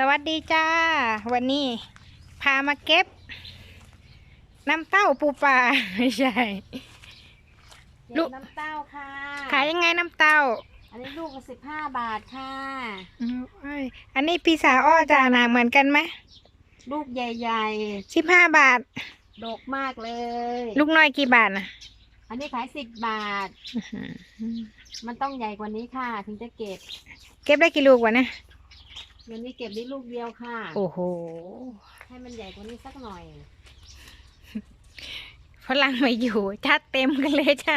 สวัสดีจ้า วันนี้พามาเก็บ น้ำเต้าปูปลาไม่ใช่ ลูลูกกน้ำเต้าค่ะขายยังไงน้ำเต้าอันนี้ลูกละสิบห้าบาทค่ะ อืมเอ้ยอันนี้พี่สาวอ้อจ่าหนาเหมือนกันไหมลูกใหญ่สิบห้าบาท ๆ ดกมากเลย ลูกน้อยกี่บาทนะอันนี้ขายสิบบาท อื้อหือมันต้องใหญ่กว่านี้ค่ะ ถึงจะเก็บ เก็บได้กี่ลูกวะเนี่ย เงินนี้เก็บได้ลูกเดียวค่ะ โอ้โห ให้มันใหญ่กว่านี้สักหน่อย ฝรั่งไม่อยู่จัดเต็มกันเลยจ้ะ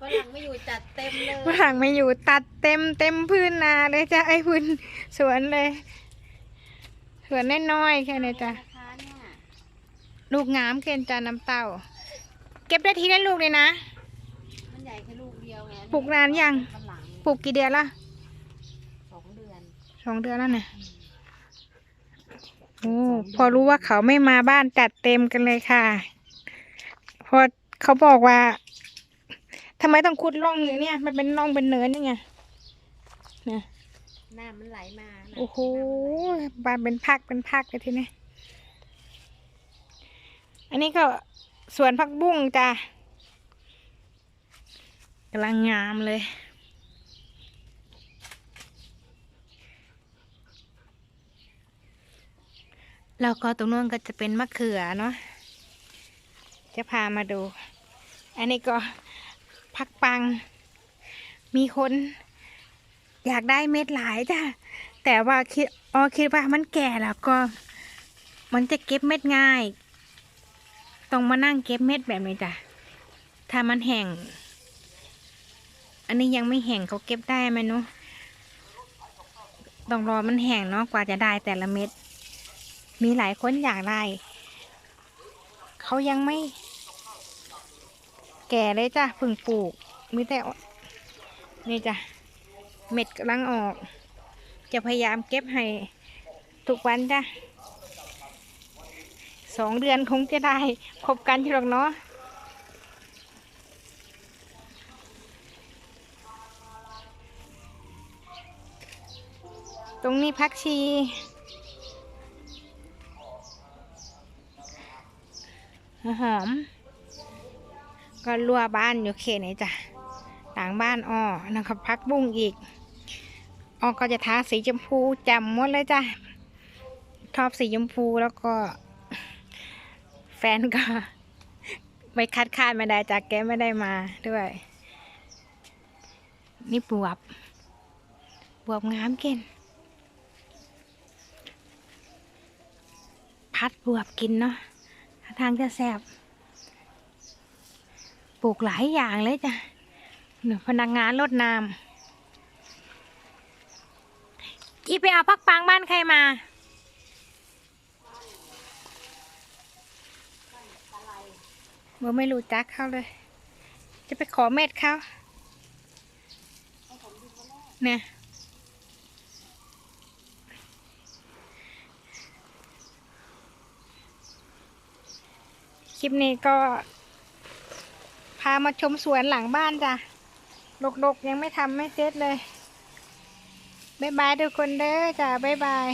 ฝรั่งไม่อยู่จัดเต็มเลยฝรั่งไม่อยู่ตัดเต็มเต็มพื้นนาเลยจ้ะไอ้พื้นสวนเลยสวนน้อยๆแค่นี้จ้ะ นะคะเนี่ยลูกงามเกินจานน้ำเต้า เก็บได้ทีละลูกเลยนะ มันใหญ่แค่ลูกเดียวไงปลูกนานยังฝรั่งปลูกกี่เดือนละสองเดือน สองเดือนแล้วเนี่ยโอ้พอรู้ว่าเขาไม่มาบ้านจัดเต็มกันเลยค่ะเพอเขาบอกว่าทำไมต้องขุดร่องอย่างเนี้ยมันเป็นร่องเป็นเนินยังไงเนี่ยน้ำมันไหลมาน้ำโอ้โหน้ำมันไหลมาบานเป็นพักเป็นพักเลยทีนี้อันนี้ก็สวนผักบุ้งจ้ะกำลังงามเลย แล้วก็ตรงนู้นก็จะเป็นมะเขือเนาะจะพามาดู อันนี้ก็พักปัง มีคน อยากได้เม็ดหลายจ้ะแต่ว่าคิดอ๋อคิดว่ามันแก่แล้วก็ มันจะเก็บเม็ดง่าย ต้องมานั่งเก็บเม็ดแบบนี้จ้ะถ้ามันแห้งอันนี้ยังไม่แห้งเขาเก็บได้ไหมเนาะต้องรอมันแห้งเนาะกว่าจะได้แต่ละเม็ด มีหลายคนอยากได้เขายังไม่ แก่เลยจ้ะพิ่งปลูกมีแต่นี่จ้ะเม็ดกำลังออก จะพยายามเก็บให้ทุกวันจ้ะสองเดือนคงจะได้พบกันอยู่หรอกเนาะตรงนี้พักชี หอม ก็รัวบ้านอยู่เขตไหนจ้ะหลังบ้านอ้อนะครับพักบุ้งอีกอ้อก็จะทาสีชมพูจำหมดเลยจ้ะชอบสีชมพูแล้วก็ แฟนก็ไม่คัดค้านไม่ได้จากแกไม่ได้มาด้วย นี่บวบบวบงามเกินพัดบวบกินเนาะ ทางจะแซ่บปลูกหลายอย่างเลยจ้ะหนูพนักงานรดน้ำจีไปเอาพักปังบ้านใครมา เมื่อไม่รู้จักเขาเลย จะไปขอเม็ดเขาเนี่ย ลิปนี้ก็ พามาชมสวนหลังบ้านจ้ะลกๆยังไม่ทำไม่เสร็จเลย บ๊ายบายทุกคนเด้อจ้ะ บ๊ายบาย